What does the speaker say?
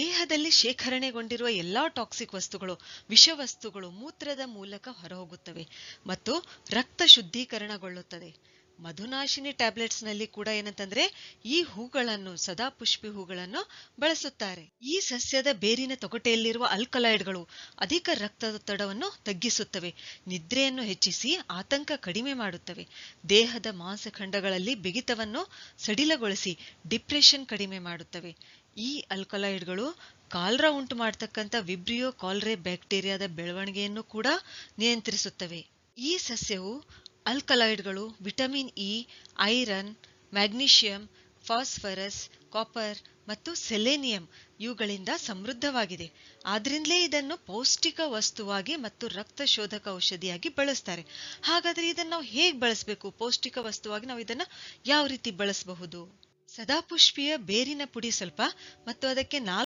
ದೇಹದಲ್ಲಿ ಶೇಖರಣೆಗೊಂಡಿರುವ ಎಲ್ಲಾ ಟಾಕ್ಸಿಕ್ ವಸ್ತುಗಳು ವಿಷವಸ್ತುಗಳು ಮೂತ್ರದ ಮೂಲಕ ಹೊರಹೋಗುತ್ತವೆ ಮತ್ತು ರಕ್ತ ಶುದ್ಧೀಕರಣಗೊಳ್ಳುತ್ತದೆ. ಮಧುನಾಶಿನಿ ಟ್ಯಾಬ್ಲೆಟ್ಸ್ನಲ್ಲಿ ಕೂಡ ಏನಂತಂದ್ರೆ ಈ ಹೂಗಳನ್ನು ಸದಾಪುಷ್ಪಿ ಹೂಗಳನ್ನು ಬಳಸುತ್ತಾರೆ. ಈ ಸಸ್ಯದ ಬೇರಿನ ತೊಗಟೆಯಲ್ಲಿರುವ ಅಲ್ಕಲಾಯ್ಡ್ಗಳು ಅಧಿಕ ರಕ್ತದೊತ್ತಡವನ್ನು ತಗ್ಗಿಸುತ್ತವೆ, ನಿದ್ರೆಯನ್ನು ಹೆಚ್ಚಿಸಿ ಆತಂಕ ಕಡಿಮೆ ಮಾಡುತ್ತವೆ. ದೇಹದ ಮಾಂಸಖಂಡಗಳಲ್ಲಿ ಬಿಗಿತವನ್ನು ಸಡಿಲಗೊಳಿಸಿ ಡಿಪ್ರೆಷನ್ ಕಡಿಮೆ ಮಾಡುತ್ತವೆ. ಈ ಅಲ್ಕಲಾಯ್ಡ್ಗಳು ಕಾಲ್ರ ಉಂಟು ಮಾಡತಕ್ಕಂಥ ವಿಬ್ರಿಯೋ ಕಾಲ್ರೆ ಬ್ಯಾಕ್ಟೀರಿಯಾದ ಬೆಳವಣಿಗೆಯನ್ನು ಕೂಡ ನಿಯಂತ್ರಿಸುತ್ತವೆ. ಈ ಸಸ್ಯವು ಅಲ್ಕಲಾಯ್ಡ್ಗಳು vitamin E, iron, magnesium, phosphorus, copper ಮತ್ತು ಸೆಲೆನಿಯಂ ಇವುಗಳಿಂದ ಸಮೃದ್ಧವಾಗಿದೆ. ಆದ್ರಿಂದಲೇ ಇದನ್ನು ಪೌಷ್ಟಿಕ ವಸ್ತುವಾಗಿ ಮತ್ತು ರಕ್ತ ಶೋಧಕ ಔಷಧಿಯಾಗಿ ಬಳಸ್ತಾರೆ. ಹಾಗಾದ್ರೆ ಇದನ್ನು ನಾವು ಹೇಗೆ ಬಳಸಬೇಕು? ಪೌಷ್ಟಿಕ ವಸ್ತುವಾಗಿ ನಾವು ಇದನ್ನು ಯಾವ ರೀತಿ ಬಳಸಬಹುದು? ಸದಾಪುಷ್ಪಿಯ ಬೇರಿನ ಪುಡಿ ಸ್ವಲ್ಪ ಮತ್ತು ಅದಕ್ಕೆ ನಾಲ್ಕು